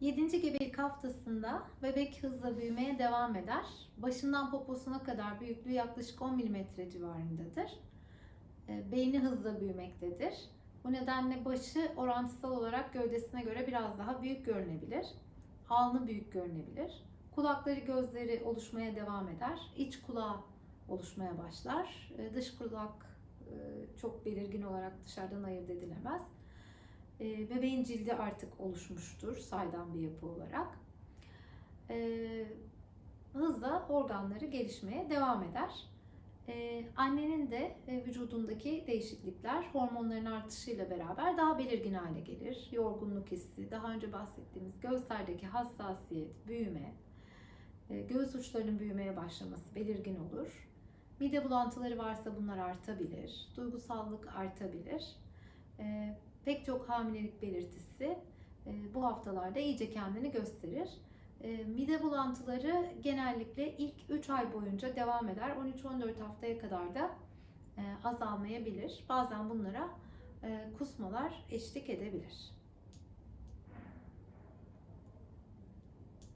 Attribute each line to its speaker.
Speaker 1: 7. gebelik haftasında bebek hızla büyümeye devam eder. Başından poposuna kadar büyüklüğü yaklaşık 10 mm civarındadır. E, Beyni hızla büyümektedir. Bu nedenle başı orantısal olarak gövdesine göre biraz daha büyük görünebilir. Alnı büyük görünebilir. Kulakları, gözleri oluşmaya devam eder. İç kulağı oluşmaya başlar. E, Dış kulak e, çok belirgin olarak dışarıdan ayırt edilemez. E, Bebeğin cildi artık oluşmuştur saydam bir yapı olarak. E, Hızla organları gelişmeye devam eder. E, Annenin de e, vücudundaki değişiklikler hormonların artışıyla beraber daha belirgin hale gelir. Yorgunluk hissi, daha önce bahsettiğimiz gözlerdeki hassasiyet, büyüme, e, göğüs uçlarının büyümeye başlaması belirgin olur. Mide bulantıları varsa bunlar artabilir. Duygusallık artabilir. E, pek çok hamilelik belirtisi e, bu haftalarda iyice kendini gösterir. E, mide bulantıları genellikle ilk 3 ay boyunca devam eder. 13-14 haftaya kadar da e, azalmayabilir. Bazen bunlara kusmalar eşlik edebilir.